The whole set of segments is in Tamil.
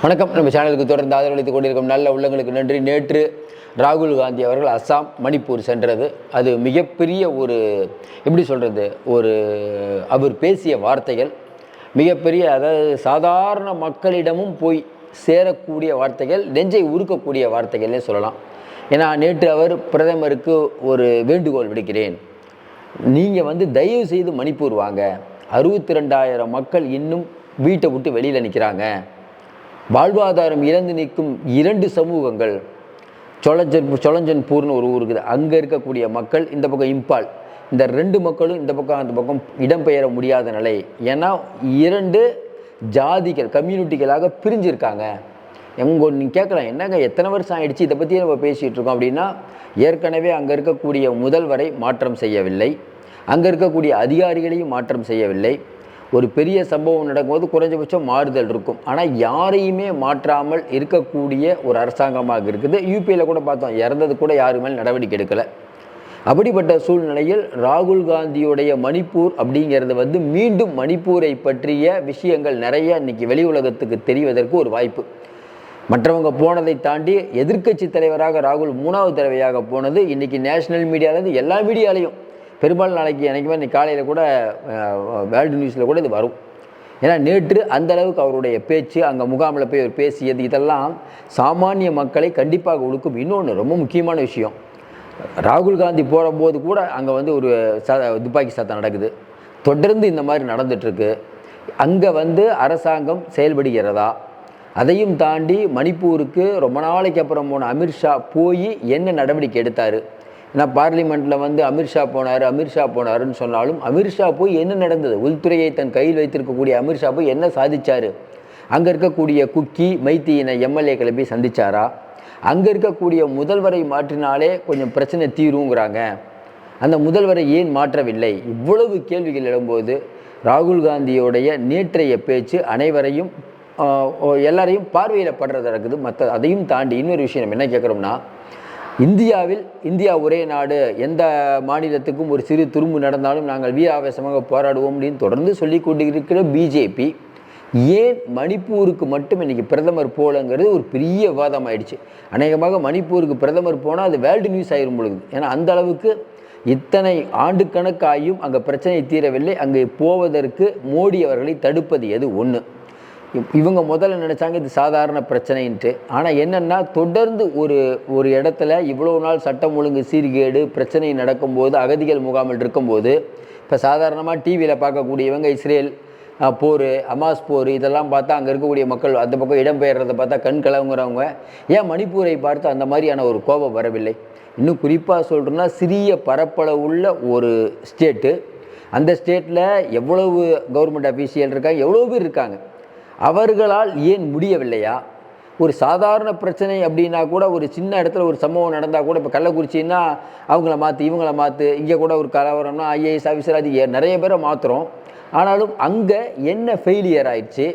வணக்கம். நம்ம சேனலுக்கு தொடர்ந்து ஆதரவளித்துக் கொண்டிருக்கும் நல்ல உள்ளங்களுக்கு நன்றி. நேற்று ராகுல் காந்தி அவர்கள் அஸ்ஸாம் மணிப்பூர் சென்றது. அது மிகப்பெரிய ஒரு எப்படி சொல்கிறது ஒரு அவர் பேசிய வார்த்தைகள். மிகப்பெரிய அதாவது சாதாரண மக்களிடமும் போய் சேரக்கூடிய வார்த்தைகள் நெஞ்சை உருக்கக்கூடிய வார்த்தைகள்னே சொல்லலாம். ஏன்னா நேற்று அவர் பிரதமருக்கு ஒரு வேண்டுகோள் விடுக்கிறேன். நீங்கள் வந்து தயவு செய்து மணிப்பூர் வாங்க. அறுபத்தி ரெண்டாயிரம் மக்கள் இன்னும் வீட்டை விட்டு வெளியில் நிற்கிறாங்க வாழ்வாதாரம் இழந்து நிற்கும் இரண்டு சமூகங்கள் சொலஞ்சன் சொலஞ்சன்பூர்னு ஒரு ஊர் இருக்குது. அங்கே இருக்கக்கூடிய மக்கள் இந்த பக்கம் இம்பால். இந்த ரெண்டு மக்களும் இந்த பக்கம் அந்த பக்கம் இடம்பெயர முடியாத நிலை. ஏன்னா இரண்டு ஜாதிகள் கம்யூனிட்டிகளாக பிரிஞ்சிருக்காங்க. எங்க நீங்கள் கேட்கலாம் என்னங்க எத்தனை வருஷம் ஆயிடுச்சு? இதை பற்றி நம்ம பேசிகிட்டு இருக்கோம் அப்படின்னா ஏற்கனவே அங்கே இருக்கக்கூடிய முதல்வரை மாற்றம் செய்யவில்லை. அங்கே இருக்கக்கூடிய அதிகாரிகளையும் மாற்றம் செய்யவில்லை. ஒரு பெரிய சம்பவம் நடக்கும்போது குறைஞ்சபட்சம் மாறுதல் இருக்கும். ஆனால் யாரையுமே மாற்றாமல் இருக்கக்கூடிய ஒரு அரசாங்கமாக இருக்குது. யூபியில் கூட பார்த்தோம் இறந்தது கூட யாரு மேல் நடவடிக்கை எடுக்கலை. அப்படிப்பட்ட சூழ்நிலையில் ராகுல் காந்தியுடைய மணிப்பூர் அப்படிங்கிறது வந்து மீண்டும் மணிப்பூரை பற்றிய விஷயங்கள் நிறைய இன்னைக்கு வெளி உலகத்துக்கு தெரிவதற்கு ஒரு வாய்ப்பு. மற்றவங்க போனதை தாண்டி எதிர்க்கட்சி தலைவராக ராகுல் மூணாவது தடவையாக போனது இன்னைக்கு நேஷனல் மீடியாவிலேருந்து எல்லா மீடியாலையும் பெரும்பாலும் நாளைக்கு என்றைக்குமே இன்னைக்கு காலையில் கூட வேர்ல்டு நியூஸில் கூட இது வரும். ஏன்னா நேற்று அந்த அளவுக்கு அவருடைய பேச்சு அங்கே முகாமில் போய் அவர் பேசியது இதெல்லாம் சாமானிய மக்களை கண்டிப்பாக ஒழுக்கும் இன்னொன்று ரொம்ப முக்கியமான விஷயம். ராகுல் காந்தி போடும்போது கூட அங்கே வந்து ஒரு ச துப்பாக்கி சத்தம் நடக்குது. தொடர்ந்து இந்த மாதிரி நடந்துட்டுருக்கு. அங்கே வந்து அரசாங்கம் செயல்படுகிறதா? அதையும் தாண்டி மணிப்பூருக்கு ரொம்ப நாளைக்கு அப்புறம் போன அமித்ஷா போய் என்ன நடவடிக்கை எடுத்தார்? ஏன்னா பார்லிமெண்ட்டில் வந்து அமித்ஷா போனார் அமித்ஷா போனாருன்னு சொன்னாலும் அமித்ஷா போய் என்ன நடந்தது? உள்துறையை தன் கையில் வைத்திருக்கக்கூடிய அமித்ஷா போய் என்ன சாதிச்சார்? அங்கே இருக்கக்கூடிய குக்கி மைத்தியின எம்எல்ஏக்களை போய் சந்திச்சாரா? அங்கே இருக்கக்கூடிய முதல்வரை மாற்றினாலே கொஞ்சம் பிரச்சனை தீருங்கிறாங்க. அந்த முதல்வரை ஏன் மாற்றவில்லை? இவ்வளவு கேள்விகள் எழும்போது ராகுல் காந்தியோடைய நேற்றைய பேச்சு அனைவரையும் எல்லாரையும் பார்வையில் படுறதா இருக்குது. மற்ற அதையும் தாண்டி இன்னொரு விஷயம் நம்ம என்ன கேட்குறோம்னா இந்தியாவில் இந்தியா ஒரே நாடு. எந்த மாநிலத்துக்கும் ஒரு சிறு துரும்பு நடந்தாலும் நாங்கள் வீராவேசமாக போராடுவோம் அப்படின்னு தொடர்ந்து சொல்லி கொண்டிருக்கிற பிஜேபி ஏன் மணிப்பூருக்கு மட்டும் இன்னைக்கு பிரதமர் போலங்கிறது ஒரு பெரிய விவாதம் ஆயிடுச்சு அநேகமாக மணிப்பூருக்கு பிரதமர் போனால் அது வேர்ல்டு நியூஸ் ஆயிரும் பொழுது. ஏன்னா அந்த அளவுக்கு இத்தனை ஆண்டு கணக்காயும் அங்கே பிரச்சனை தீரவில்லை. அங்கே போவதற்கு மோடி அவர்களை தடுப்பது எது? ஒன்று இவங்க முதல்ல நினச்சாங்க இது சாதாரண பிரச்சனைன்ட்டு. ஆனால் என்னென்னா தொடர்ந்து ஒரு ஒரு இடத்துல இவ்வளோ நாள் சட்டம் ஒழுங்கு சீர்கேடு பிரச்சனை நடக்கும்போது அகதிகள் முகாமில் இருக்கும்போது இப்போ சாதாரணமாக டிவியில் பார்க்கக்கூடியவங்க இஸ்ரேல் போர் அமாஸ் போர் இதெல்லாம் பார்த்தா அங்கே இருக்கக்கூடிய மக்கள் அந்த பக்கம் இடம்பெயர்றதை பார்த்தா கண் கலங்குறவங்க. ஏன் மணிப்பூரை பார்த்து அந்த மாதிரியான ஒரு கோபம் வரவில்லை? இன்னும் குறிப்பாக சொல்கிறோன்னா சிறிய பரப்பளவுள்ள ஒரு ஸ்டேட்டு அந்த ஸ்டேட்டில் எவ்வளவு கவர்மெண்ட் அஃபீஷியல் இருக்காங்க? எவ்வளோ பேர் இருக்காங்க? அவர்களால் ஏன் முடியவில்லையா? ஒரு சாதாரண பிரச்சனை அப்படின்னா கூட ஒரு சின்ன இடத்துல ஒரு சம்பவம் நடந்தால் கூட இப்போ கள்ளக்குறிச்சின்னா அவங்கள மாற்று இவங்கள மாற்று இங்கே கூட ஒரு கலவரம்னா ஐஏஎஸ் ஆஃபீஸர் அது நிறைய பேரை மாற்றுறோம் ஆனாலும் அங்கே என்ன ஃபெயிலியர் ஆயிடுச்சு?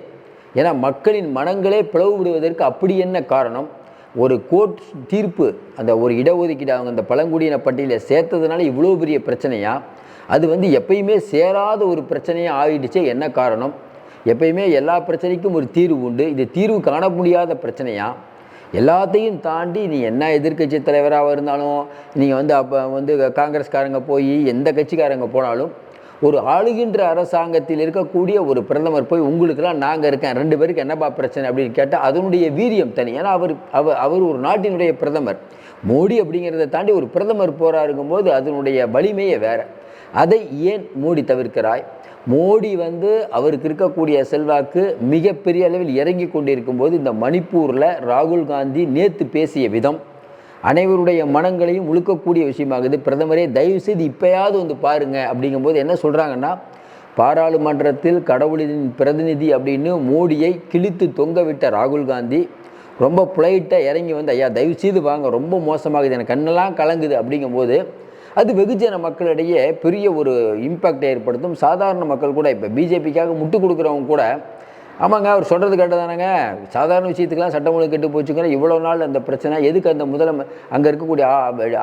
ஏன்னா மக்களின் மனங்களே பிளவு விடுவதற்கு அப்படி என்ன காரணம்? ஒரு கோர்ட் தீர்ப்பு அந்த ஒரு இடஒதுக்கீடு அவங்க அந்த பழங்குடியின பட்டியலில் சேர்த்ததுனால இவ்வளோ பெரிய பிரச்சனையா? அது வந்து எப்பயுமே சேராத ஒரு பிரச்சனையாக ஆயிடுச்சே என்ன காரணம்? எப்பயுமே எல்லா பிரச்சனைக்கும் ஒரு தீர்வு உண்டு. இது தீர்வு காண முடியாத பிரச்சனையாக எல்லாத்தையும் தாண்டி நீ என்ன எதிர்க்கட்சி தலைவராக இருந்தாலும் நீங்கள் வந்து அப்போ வந்து காங்கிரஸ்காரங்க போய் எந்த கட்சிக்காரங்க போனாலும் ஒரு ஆளுகின்ற அரசாங்கத்தில் இருக்கக்கூடிய ஒரு பிரதமர் போய் உங்களுக்கெல்லாம் நாங்கள் இருக்கேன் ரெண்டு பேருக்கு என்னப்பா பிரச்சனை அப்படின்னு கேட்டால் அதனுடைய வீரியம் தனி. ஏன்னா அவர் அவர் அவர் ஒரு நாட்டினுடைய பிரதமர். மோடி அப்படிங்கிறத தாண்டி ஒரு பிரதமர் போராடுங்கும்போது அதனுடைய வலிமையே வேற. அதை ஏன் மோடி தவிர்க்கிறாய்? மோடி வந்து அவருக்கு இருக்கக்கூடிய செல்வாக்கு மிகப்பெரிய அளவில் இறங்கி கொண்டிருக்கும் போது இந்த மணிப்பூரில் ராகுல் காந்தி நேற்று பேசிய விதம். அனைவருடைய மனங்களையும் உழுக்கக்கூடிய விஷயமாகுது. பிரதமரே தயவு செய்து இப்பயாவது வந்து பாருங்க அப்படிங்கும்போது என்ன சொல்கிறாங்கன்னா பாராளுமன்றத்தில் கடவுளின் பிரதிநிதி அப்படின்னு மோடியை கிழித்து தொங்கவிட்ட ராகுல் காந்தி ரொம்ப புலையிட்ட இறங்கி வந்து ஐயா தயவு செய்து வாங்க ரொம்ப மோசமாகுது எனக்கு கண்ணெல்லாம் கலங்குது அப்படிங்கும்போது அது வெகுஜன மக்களிடையே பெரிய ஒரு இம்பேக்டை ஏற்படுத்தும். சாதாரண மக்கள் கூட இப்போ பிஜேபிக்காக முட்டு கொடுக்குறவங்க கூட ஆமாங்க அவர் சொல்கிறது கேட்டதானங்க சாதாரண விஷயத்துக்கெல்லாம் சட்டம் ஒழுங்கு கெட்டு போச்சுங்கிற இவ்வளோ நாள் அந்த பிரச்சனை எதுக்கு அந்த முதலமை அங்கே இருக்கக்கூடிய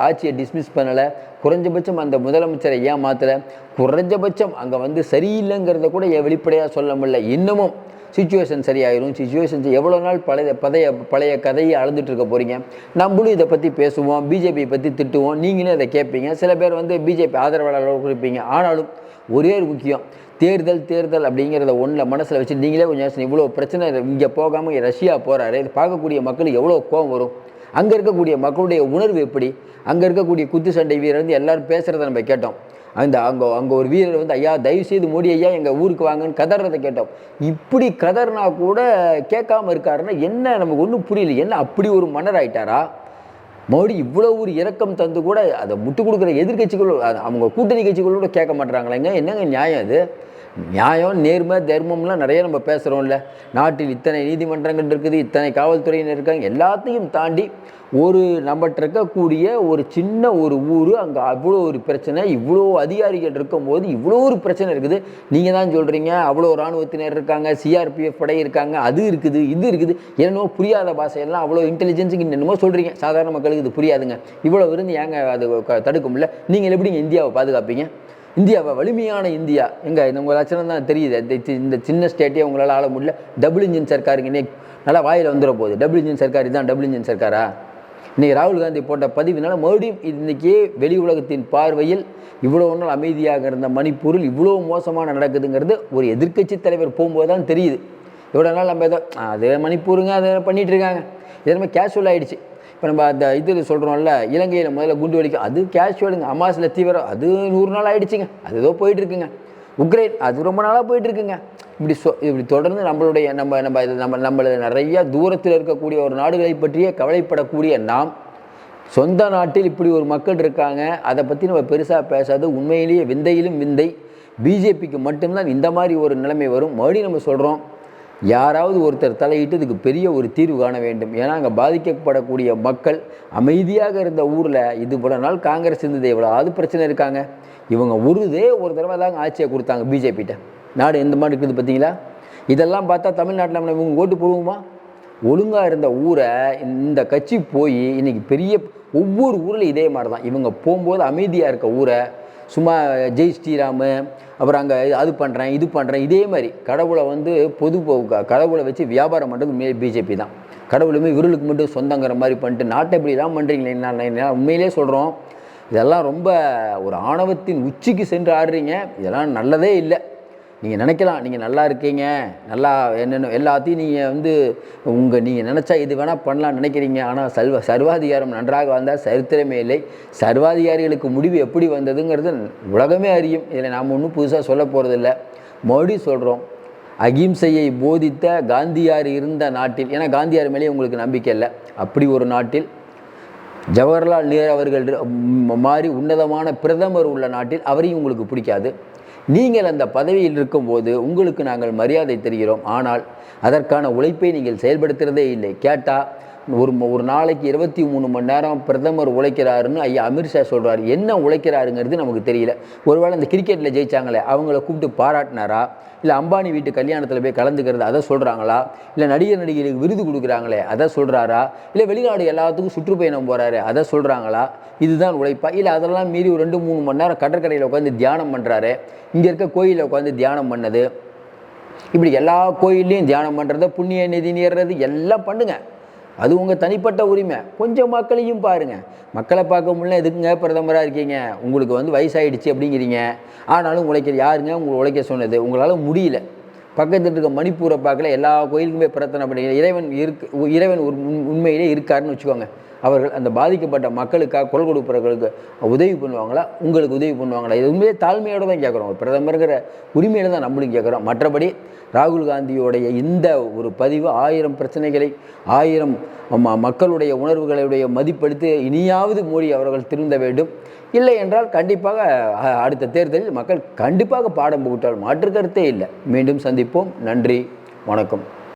ஆட்சியை டிஸ்மிஸ் பண்ணலை? குறைஞ்சபட்சம் அந்த முதலமைச்சரை ஏன் மாற்றலை குறைஞ்சபட்சம் அங்கே வந்து சரியில்லைங்கிறத கூட ஏன் வெளிப்படையாக சொல்ல முடியல? இன்னமும் சுச்சுவேஷன் சரியாயிரும். சுச்சுவேஷன் எவ்வளோ நாள் பழைய பழைய பழைய கதையை அளந்துட்டு இருக்க போகிறீங்க நம்மளும் இதை பற்றி பேசுவோம் பிஜேபி பற்றி திட்டுவோம் நீங்களும் அதை கேட்பீங்க. சில பேர் வந்து பிஜேபி ஆதரவாளர்கள் குறிப்பீங்க ஆனாலும் ஒரே ஒரு முக்கியம் தேர்தல் தேர்தல் அப்படிங்கிறத ஒன்றில் மனசில் வச்சு நீங்களே கொஞ்சம் யோசனை இவ்வளோ பிரச்சனை இங்கே போகாமல் ரஷ்யா போகிறாரு இது பார்க்கக்கூடிய மக்களுக்கு எவ்வளோ கோவம் வரும்? அங்கே இருக்கக்கூடிய மக்களுடைய உணர்வு எப்படி? அங்கே இருக்கக்கூடிய குத்து சண்டை வீரர் வந்து எல்லாரும் பேசுகிறத நம்ம கேட்டோம். அந்த அங்கே அங்கே ஒரு வீரர் வந்து ஐயா தயவு செய்து மோடி ஐயா எங்கள் ஊருக்கு வாங்கன்னு கதறதை கேட்டோம். இப்படி கதறினா கூட கேட்காம இருக்காருன்னா என்ன நமக்கு ஒன்றும் புரியல. என்ன அப்படி ஒரு மன்னர் ஆயிட்டாரா? மோடி இவ்வளோ ஒரு இறக்கம் தந்து கூட அதை முட்டு கொடுக்குற எதிர்கட்சிகள் அவங்க கூட்டணி கட்சிகளோட கேட்க மாட்டுறாங்களேங்க என்னங்க நியாயம் அது? நியாயம் நேர்மை தர்மம்லாம் நிறைய நம்ம பேசுகிறோம்ல நாட்டில் இத்தனை நீதிமன்றங்கள் இருக்குது இத்தனை காவல்துறையினர் இருக்காங்க எல்லாத்தையும் தாண்டி ஒரு நம்மகிட்ட இருக்கக்கூடிய ஒரு சின்ன ஒரு ஊர் அங்கே அவ்வளோ ஒரு பிரச்சனை இவ்வளோ அதிகாரிகள் இருக்கும்போது இவ்வளோ ஒரு பிரச்சனை இருக்குது. நீங்கள் தான் சொல்கிறீங்க அவ்வளோ இராணுவத்தினர் இருக்காங்க சிஆர்பிஎஃப் படை இருக்காங்க அது இருக்குது இது இருக்குது. என்னமோ புரியாத பாஷையெல்லாம் அவ்வளோ இன்டெலிஜென்ஸுக்கு என்னமோ சொல்கிறீங்க சாதாரண மக்களுக்கு இது புரியாதுங்க. இவ்வளோ இருந்து ஏங்க அது க- தடுக்க முடியல நீங்கள் எப்படிங்க இந்தியாவை பாதுகாப்பீங்க? இந்தியாவை வலிமையான இந்தியா. எங்க இந்த உங்கள் லட்சணம் தான் தெரியுது. இந்த சி- இந்த சின்ன ஸ்டேட்டே உங்களால் ஆள முடியல. டபுள் இன்ஜின் சர்க்காருங்க இன்னைக்கு நல்லா வாயில் வந்துட போகுது. டபுள் இன்ஜின் சர்க்கார் தான் டபுள் இன்ஜின் சர்க்காரா? இன்னைக்கு ராகுல் காந்தி போட்ட பதிவினால மறுபடியும் இன்னைக்கே வெளி உலகத்தின் பார்வையில் இவ்வளோ நாள் அமைதியாக இருந்த மணிப்பூரில் இவ்வளோ மோசமான நடக்குதுங்கிறது ஒரு எதிர்க்கட்சி தலைவர் போகும்போது தான் தெரியுது. இவ்வளோ நாள் நம்ம ஏதோ அது மணிப்பூருங்க அதை பண்ணிகிட்டு இருக்காங்க. இதே நம்ம கேஷுவல் ஆகிடுச்சு இப்போ நம்ம அந்த இது சொல்கிறோம்ல இலங்கையில் முதல்ல குண்டு வெடிக்கும் அது கேஷுவலுங்க அமாஸில் தீவிரம் அது நூறு நாள் ஆகிடுச்சிங்க அது ஏதோ போயிட்டு இருக்குங்க உக்ரைன் அது ரொம்ப நாளாக போயிட்டுருக்குங்க. இப்படி சொ இப்படி தொடர்ந்து நம்மளுடைய நம்ம நம்ம இது நம்ம நம்மள நிறைய தூரத்தில் இருக்கக்கூடிய ஒரு நாடுகளை பற்றியே கவலைப்படக்கூடிய நாம் சொந்த நாட்டில் இப்படி ஒரு மக்கள் இருக்காங்க. அதை பற்றி நம்ம பெருசாக பேசாது. உண்மையிலேயே விந்தையிலும் விந்தை. பிஜேபிக்கு மட்டும்தான் இந்த மாதிரி ஒரு நிலைமை வரும். மறுபடியும் நம்ம சொல்கிறோம் யாராவது ஒருத்தர் தலையிட்டு இதுக்கு பெரிய ஒரு தீர்வு காண வேண்டும். ஏன்னா அங்கே பாதிக்கப்படக்கூடிய மக்கள் அமைதியாக இருந்த ஊரில் இது இவ்வளோ நாள் காங்கிரஸ் இருந்தது எவ்வளோ அது பிரச்சனை இருக்காங்க. இவங்க உருதே ஒரு தடவை தாங்க ஆட்சியை கொடுத்தாங்க பிஜேபிகிட்ட நாடு எந்த மாதிரி இருக்குது பார்த்தீங்களா? இதெல்லாம் பார்த்தா தமிழ்நாட்டில் நம்ம இவங்க ஓட்டு போடுவோமா? ஒழுங்காக இருந்த ஊரை இந்த கட்சி போய் இன்னைக்கு பெரிய ஒவ்வொரு ஊரில் இதே மாதிரி தான் இவங்க போகும்போது அமைதியாக இருக்க ஊரை சும்மா ஜெய் ஸ்ரீராமு அப்புறம் அங்கே அது பண்ணுறேன் இது பண்ணுறேன் இதே மாதிரி கடவுளை வந்து பொது போ- கடவுளை வச்சு வியாபாரம் பண்ணுறது மே பிஜேபி தான். கடவுளுமே விருளுக்கு மட்டும் சொந்தங்கிற மாதிரி பண்ணிட்டு நாட்டை இப்படி தான் பண்ணுறீங்களே என்ன நான் உண்மையிலே சொல்கிறோம் இதெல்லாம் ரொம்ப ஒரு ஆணவத்தின் உச்சிக்கு சென்று ஆடுறீங்க. இதெல்லாம் நல்லதே இல்லை. நீங்கள் நினைக்கலாம் நீங்கள் நல்லா இருக்கீங்க நல்லா என்னென்ன எல்லாத்தையும் நீங்கள் வந்து உங்கள் நீங்கள் நினச்சா இது வேணால் பண்ணலாம் நினைக்கிறீங்க. ஆனால் சர்வ சர்வாதிகாரம் நன்றாக வந்தால் சரித்திரமே இல்லை. சர்வாதிகாரிகளுக்கு முடிவு எப்படி வந்ததுங்கிறது உலகமே அறியும். இதில் நாம் ஒன்றும் புதுசாக சொல்ல போகிறதில்ல மறுபடியும் சொல்கிறோம் அகிம்சையை போதித்த காந்தியார் இருந்த நாட்டில் ஏன்னா காந்தியார் மேலேயே உங்களுக்கு நம்பிக்கை இல்லை. அப்படி ஒரு நாட்டில் ஜவஹர்லால் நேரு அவர்கள் மாதிரி உன்னதமான பிரதமர் உள்ள நாட்டில் அவரையும் உங்களுக்கு பிடிக்காது. நீங்கள் அந்த பதவியில் இருக்கும்போது உங்களுக்கு நாங்கள் மரியாதை தருகிறோம். ஆனால் அதற்கான உழைப்பை நீங்கள் செயல்படுத்துகிறதே இல்லை. கேட்டால் ஒரு ம- ஒரு நாளைக்கு இருபத்தி மூணு மணி நேரம் பிரதமர் உழைக்கிறாருன்னு ஐயா அமித்ஷா சொல்கிறார் என்ன உழைக்கிறாருங்கிறது நமக்கு தெரியல. ஒருவேளை இந்த கிரிக்கெட்டில் ஜெயிச்சாங்களே அவங்கள கூப்பிட்டு பாராட்டினாரா? இல்லை அம்பானி வீட்டு கல்யாணத்தில் போய் கலந்துக்கிறது அதை சொல்கிறாங்களா இல்லை நடிகர் நடிகைகளுக்கு விருது கொடுக்குறாங்களே அதை சொல்கிறாரா இல்லை வெளிநாடு எல்லாத்துக்கும் சுற்றுப்பயணம் போகிறாரு அதை சொல்கிறாங்களா இதுதான் உழைப்பா? இல்லை அதெல்லாம் மீறி ஒரு ரெண்டு மூணு மணி நேரம் கடற்கரையில் உட்காந்து தியானம் பண்ணுறாரு இங்கே இருக்க கோயிலில் உட்காந்து தியானம் பண்ணது. இப்படி எல்லா கோயில்லையும் தியானம் பண்ணுறது புண்ணிய நிதி நேர்றது எல்லாம் பண்ணுங்கள் அது உங்கள் தனிப்பட்ட உரிமை. கொஞ்சம் மக்களையும் பாருங்கள் மக்களை பார்க்க முடியல எதுக்குங்க பிரதமராக இருக்கீங்க? உங்களுக்கு வந்து வயசாயிடுச்சு அப்படிங்கிறீங்க. ஆனாலும் உழைக்கிற யாருங்க? உங்களை உழைக்க சொன்னது. உங்களால் முடியல. பக்கத்தில் இருக்க மணிப்பூரை பார்க்கல எல்லா கோயிலுக்குமே பிரார்த்தனை பண்ணிக்கிறேன் இறைவன் இருக்கு இறைவன் ஒரு உண்- உண்மையிலே இருக்காருன்னு வச்சுக்கோங்க. அவர்கள் அந்த பாதிக்கப்பட்ட மக்களுக்காக குரல் கொடுப்பவர்களுக்கு உதவி பண்ணுவாங்களா உங்களுக்கு உதவி பண்ணுவாங்களா இது உண்மையிலே தான் கேட்குறோம். பிரதமருங்கிற உரிமையில தான் நம்மளும் கேட்குறோம். மற்றபடி ராகுல் காந்தியோடைய இந்த ஒரு பதிவு ஆயிரம் பிரச்சனைகளை ஆயிரம் மக்களுடைய உணர்வுகளுடைய மதிப்படுத்தி இனியாவது மோடி அவர்கள் திருந்த வேண்டும். இல்லை என்றால் கண்டிப்பாக அடுத்த தேர்தலில் மக்கள் கண்டிப்பாக பாடம் புகட்டால் மாற்று கருத்தே இல்லை. மீண்டும் சந்திப்போம். நன்றி. வணக்கம்.